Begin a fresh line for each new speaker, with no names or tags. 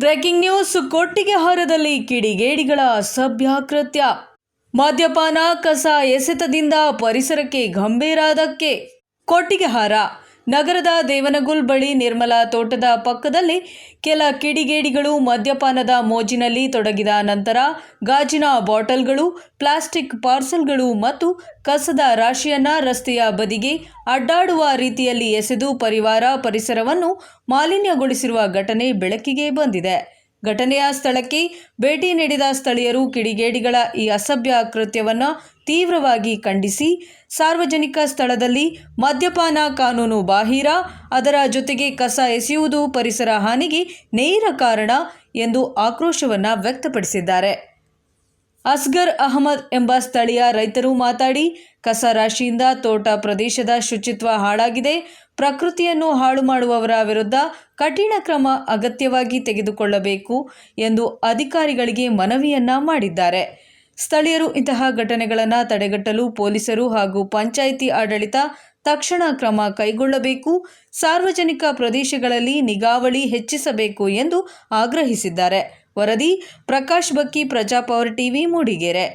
Breaking news ಕೊಟ್ಟಿಗೆಹಾರದಲ್ಲಿ ಕಿಡಿಗೇಡಿಗಳ ಅಸಭ್ಯ ಕೃತ್ಯ ಮದ್ಯಪಾನ ಕಸ ಎಸೆತದಿಂದ ಪರಿಸರಕ್ಕೆ ಗಂಭೀರಾದಕ್ಕೆ. ಕೊಟ್ಟಿಗೆಹಾರ ನಗರದ ದೇವನಗುಲ್ ಬಳಿ ನಿರ್ಮಲಾ ತೋಟದ ಪಕ್ಕದಲ್ಲಿ ಕೆಲ ಕಿಡಿಗೇಡಿಗಳು ಮದ್ಯಪಾನದ ಮೋಜಿನಲ್ಲಿ ತೊಡಗಿದ ನಂತರ ಗಾಜಿನ ಬಾಟಲ್ಗಳು, ಪ್ಲಾಸ್ಟಿಕ್ ಪಾರ್ಸಲ್ಗಳು ಮತ್ತು ಕಸದ ರಾಶಿಯನ್ನ ರಸ್ತೆಯ ಬದಿಗೆ ಅಡ್ಡಾಡುವ ರೀತಿಯಲ್ಲಿ ಎಸೆದು ಪರಿವಾರ ಪರಿಸರವನ್ನು ಮಾಲಿನ್ಯಗೊಳಿಸಿರುವ ಘಟನೆ ಬೆಳಕಿಗೆ ಬಂದಿದೆ. ಘಟನೆಯ ಸ್ಥಳಕ್ಕೆ ಭೇಟಿ ನೀಡಿದ ಸ್ಥಳೀಯರು ಕಿಡಿಗೇಡಿಗಳ ಈ ಅಸಭ್ಯ ಕೃತ್ಯವನ್ನು ತೀವ್ರವಾಗಿ ಖಂಡಿಸಿ, ಸಾರ್ವಜನಿಕ ಸ್ಥಳದಲ್ಲಿ ಮದ್ಯಪಾನ ಕಾನೂನು ಬಾಹಿರ, ಅದರ ಜೊತೆಗೆ ಕಸ ಎಸೆಯುವುದು ಪರಿಸರ ಹಾನಿಗೆ ನೇರ ಕಾರಣ ಎಂದು ಆಕ್ರೋಶವನ್ನು ವ್ಯಕ್ತಪಡಿಸಿದ್ದಾರೆ. ಅಸ್ಗರ್ ಅಹಮದ್ ಎಂಬ ಸ್ಥಳೀಯ ರೈತರು ಮಾತಾಡಿ, ಕಸ ರಾಶಿಯಿಂದ ತೋಟ ಪ್ರದೇಶದ ಶುಚಿತ್ವ ಹಾಳಾಗಿದೆ. ಪ್ರಕೃತಿಯನ್ನು ಹಾಳು ಮಾಡುವವರ ವಿರುದ್ಧ ಕಠಿಣ ಕ್ರಮ ಅಗತ್ಯವಾಗಿ ತೆಗೆದುಕೊಳ್ಳಬೇಕು ಎಂದು ಅಧಿಕಾರಿಗಳಿಗೆ ಮನವಿಯನ್ನ ಮಾಡಿದ್ದಾರೆ. ಸ್ಥಳೀಯರು ಇಂತಹ ಘಟನೆಗಳನ್ನು ತಡೆಗಟ್ಟಲು ಪೊಲೀಸರು ಹಾಗೂ ಪಂಚಾಯಿತಿ ಆಡಳಿತ ತಕ್ಷಣ ಕ್ರಮ ಕೈಗೊಳ್ಳಬೇಕು. ಸಾರ್ವಜನಿಕ ಪ್ರದೇಶಗಳಲ್ಲಿ ನಿಗಾವಳಿ ಹೆಚ್ಚಿಸಬೇಕು ಎಂದು ಆಗ್ರಹಿಸಿದ್ದಾರೆ. ವರದಿ ಪ್ರಕಾಶ್ ಬಕ್ಕಿ, ಪ್ರಜಾಪವರ್ ಟಿವಿ, ಮೂಡಿಗೆರೆ.